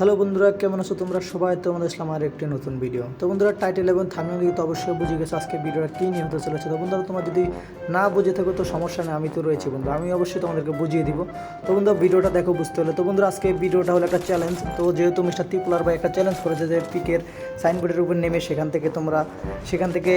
Hello বন্ধুরা, কেমন আছো তোমরা? সবাই তোমাদের ইসলাম আর একটি নতুন ভিডিও তো বন্ধুরা টাইটেল এবং থামিয়ে দিকে তো অবশ্যই বুঝে গেছো আজকে ভিডিওটা কী নিয়ে হতে চলেছে। তো বন্ধুরা, তোমার যদি না বুঝে থাকো, তো সমস্যা নেই, আমি তো রয়েছি বন্ধু আমি অবশ্যই তোমাদেরকে বুঝিয়ে দিব। তো বন্ধুরা ভিডিওটা দেখো, বুঝতে হলে। তো বন্ধুরা, আজকে ভিডিওটা হলো একটা চ্যালেঞ্জ তো যেহেতু মিস্টার ত্রিপুলার ভাই একটা চ্যালেঞ্জ করেছে যে পিকের সাইনবোর্ডের উপর নেমে সেখান থেকে তোমরা, সেখান থেকে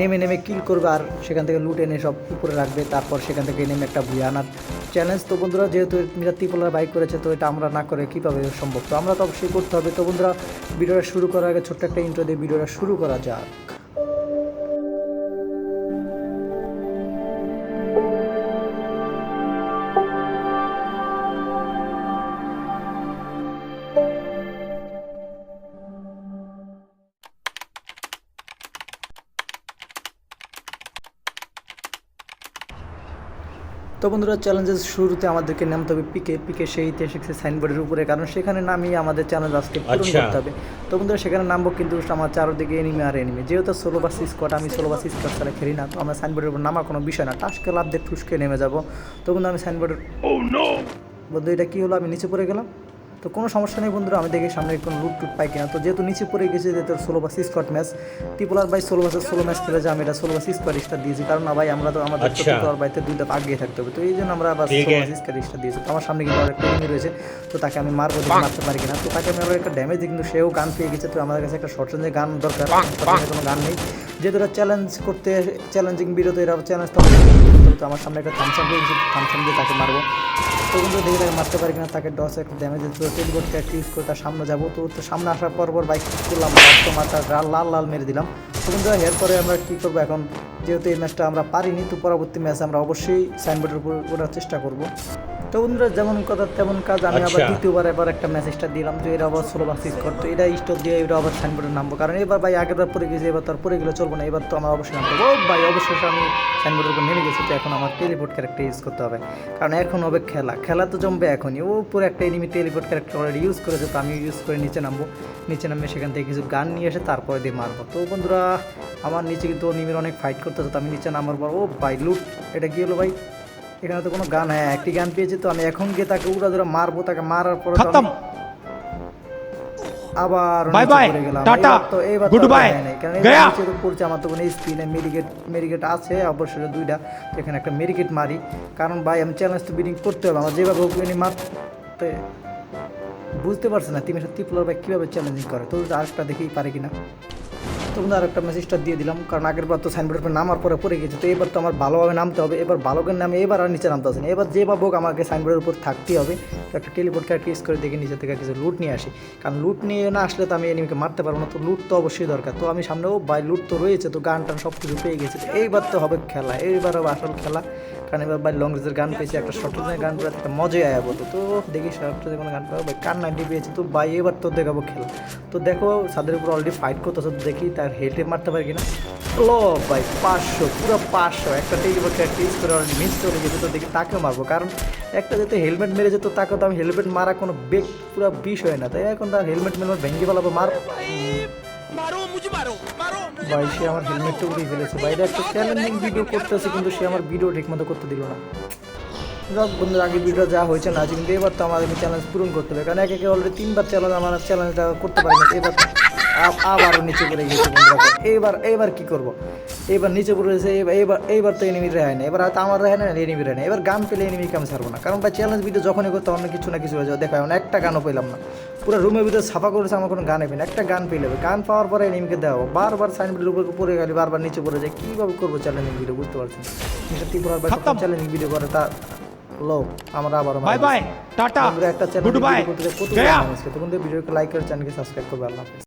নেমে নেমে কিল করবে আর সেখান থেকে লুট এনে সব উপরে রাখবে। তারপর সেখান থেকে নেমে একটা ভুয়া আনার চ্যালেঞ্জ তো বন্ধুরা, যেহেতু মিস্টার ত্রিপুলার বাইক করেছে, তো এটা আমরা না করে কীভাবে সম্ভব? তো আমরা অবশ্যই করতে হবে। তো বন্ধুরা, ভিডিওটা শুরু করার আগে ছোট্ট একটা ইন্ট্রো দিয়ে ভিডিওটা শুরু করা যাক। তো বন্ধুরা চ্যালেঞ্জের শুরুতে আমাদেরকে নামতে হবে পিকে পিকে সেই ইতিহাসিক সাইনবোর্ডের উপরে কারণ সেখানে নামিয়ে আমাদের চ্যালেঞ্জ আজকে পূরণ আচ্ছা। করতে হবে। তো বন্ধুরা সেখানে নামবো কিন্তু আমার চারদিকে এনিমি আর এনিমি যেহেতু ষোলো বা স্কট আমি ষোলো বা স্কট ছাড়া খেলি না তো আমরা সাইনবোর্ডের উপর নামা কোনো বিষয় না। টাস্কে লাভ দিয়ে ঠুসকে নেমে যাব। তো বন্ধু আমি সাইনবোর্ডের বন্ধু এটা কী হলো? আমি নিচে পড়ে গেলাম। তো কোনো সমস্যা নেই বন্ধুরা আমি দেখি সামনে কোনো লুট টুট পাই কিনা। তো যেহেতু নিচে পড়ে গেছে যেহেতু ষোলো বাস স্কট ম্যাচ ত্রিপুলার বাই ষোলো বাসের ষোলো ম্যাচ খেলে যে আমি এটা ষোলো বাস স্কোয়ার স্টার দিয়েছি। কারণ না ভাই আমরা তো আমাদের আচ্ছা। ত্রিপুলার বাইতে দুই ধাপ আগিয়ে থাকতে হবে। তো এই জন্য আমরা আবার ষোলো। বাস স্কোয়ার স্টার দিয়েছি। তো আমার সামনে কিন্তু আর একটা enemy রয়েছে তো তাকে আমি মারবো দেখি মারতে পারি কিনা। তো তাকে আমি আবার একটা ড্যামেজ দিই কিন্তু সেও গান পেয়ে গেছে তো আমাদের কাছে একটা শর্ট রেঞ্জের গান দরকার। কোনো গান নেই। যেহেতু এটা চ্যালেঞ্জ করতে চ্যালেঞ্জিং বিরত এরা চ্যালেঞ্জ তো আমার সামনে একটা থামসাম দিয়ে গেছে থামসাম দিয়ে তাকে মারবো। তো কিন্তু দেখি তাকে মারতে পারি কিনা, তাকে ডস একটা ড্যামেজ দিতে করতে একটা ইউজ করে তার সামনে যাব। তো তো সামনে আসার পর পর বাইক করলাম তো মাথা লাল লাল লাল মেরে দিলাম। তো কিন্তু এরপরে আমরা কী করব এখন? যেহেতু এই ম্যাচটা আমরা পারিনি তো পরবর্তী ম্যাচে আমরা অবশ্যই সাইনবোর্ডের উপর ওঠার চেষ্টা করব। তো বন্ধুরা যেমন কথা তেমন কাজ আমি আবার আচ্ছা। দ্বিতীয়বার এবার একটা ম্যাসেজটা দিলাম তো এরা আবার ষোলো বাক্সিস করতো। এটা স্টপ দিয়ে এটা আবার সাইনবোর্ডে নামবো। কারণ এবার ভাই আগের বার পরে গেছে এবার তো আর পরে গেলে চলবো না। এবার তো আমার অবশ্যই নামতে ও ভাই অবশ্যই আমি সাইনবোর্ডের উপর নেমে গেছি তো এখন আমার টেলিপোর্ট ক্যারেক্টার ইউজ করতে হবে। কারণ এখন হবে খেলা। খেলা তো জমবে এখনই। ও পুরো একটা enemy teleport character already use করেছে তো আমি ইউজ করে নিচে নামবো। নিচে নামে সেখান থেকে কিছু গান নিয়ে এসে তারপরে দিয়ে মারবো। তো বন্ধুরা আমার নিচে কিন্তু নিমির অনেক ফাইট করতেছে তো আমি নিচে নামার পর ও ভাই লুট এটা কি হলো ভাই? এখানে তো কোনো গান হ্যাঁ একটি গান পেয়েছি তো আমি এখন গিয়ে তাকে উড়া ধরে মারবো তাকে মারার পরে আবার পড়ে গেলাম। টাটা, তো এইবার গয়া। এবার তো পড়ছে আমার তো কোনো স্পিন মেডিকেট মেডিকেট আছে অবশ্যই দুইটা। এখানে একটা মেডিকেট মারি। কারণ ভাই আমি চ্যালেঞ্জ তো বিডিং করতে হবে আমার যেভাবে হোক মারতে বুঝতে পারছে না তিমি সত্যি প্লার ভাই কীভাবে চ্যালেঞ্জিং করে? তো আরেকটা দেখি পারে কিনা। তো বন্ধু আরেকটা মেসেজটা দিয়ে দিলাম, কারণ আগের বার তো সাইনবোর্ডের নামার পরে পড়ে গেছে, তো এবার তো আমার ভালোভাবে নামতে হবে, এবার ভালোকের নামে এবার আর নিচে নামতে না। এবার যে হোক আমাকে সাইনবোর্ডের উপর থাকতেই হবে, তো একটা টেলিপোর্ট ক্যারেক্ট ইউজ করে দেখে নিচে থেকে কিছু লুট নিয়ে আসি। কারণ লুট নিয়ে না আসলে তো আমি এনিমিকে মারতে পারব না, তো লুট তো অবশ্যই দরকার। তো আমি সামনেও বাই লুট তো রয়েছে, তো গান টান সব কিছু পেয়ে গেছে, তো এইবার তো হবে খেলা, এইবার হবে আসল খেলা। কারণ এবার বাই লং রেঞ্জের গান পেয়েছি, একটা শর্ট রেঞ্জের গান পেয়ে একটা মজাই আয়া বলতো তো দেখি শর্ট রেঞ্জের কোনো গান পাবো কার নাইনটি পেয়েছি, তো ভাই, এবার তো দেখাবো খেলা। তো দেখো তাদের উপর অলরেডি ফাইট করতেছে, তো দেখি আর হেঁটে মারতে পারি কিনা? লো ভাই পাঁচশো পুরো পাঁচশো। একটা টেকিবলকে একটা ইউজ করে মিস করে গেছে তো দেখি তাকে মারবো। কারণ একটা যাতে হেলমেট মেরে যেত তাকে তো আমি হেলমেট মারা কোনো বেগ পুরো বিষ হয় না। তাই এখন তার হেলমেট মেলমেট ভেঙে ফেলাবো মার। ভাই সে আমার হেলমেটটা উড়িয়ে ফেলেছে। বাইরে একটা চ্যালেঞ্জিং ভিডিও করতেছে কিন্তু সে আমার ভিডিও ঠিকমতো করতে দিল না। যাক বন্ধুর আগে ভিডিও যা হয়েছে না কিন্তু এবার তো আমাদেরকে চ্যালেঞ্জ পূরণ করতে হবে। কারণ একে অলরেডি তিনবার চ্যালেঞ্জ আমার চ্যালেঞ্জটা করতে পারি না এবার আবার নিচে পড়ে গেছে এবার এবার কি করব? এবার নিচে পড়ে গেছে এবার এবার তো এনিমি রেহাই না এবার হয়তো আমার রেহাই না এনিমি রেহাই না এবার গান পেলে এনিমিকে আমি ছাড়বো না। কারণ ভাই চ্যালেঞ্জ ভিডিও যখনই করতে অন্য কিছু না কিছু হয়ে যাবে। দেখা না একটা গানও পেলাম না। পুরো রুমের ভিতরে সাফা করেছে আমার কোনো গানে পেন একটা গান পেলে গান পাওয়ার পরে এনিমিকে দেওয়া হবে। বারবার সাইনবোর্ডের উপরে পড়ে গেলে বারবার নিচে পড়ে যায়। কীভাবে করব চ্যালেঞ্জিং ভিডিও বুঝতে পারছি কিন্তু ত্রিপুরার ব্যাপারে চ্যালেঞ্জিং ভিডিও করে তা লো আমরা আবার বাই বাই টাটা। আমরা একটা চ্যানেল গুড বাই। গয়া তো ভিডিওকে লাইক করে চ্যানেলকে সাবস্ক্রাইব করবে আল্লাহ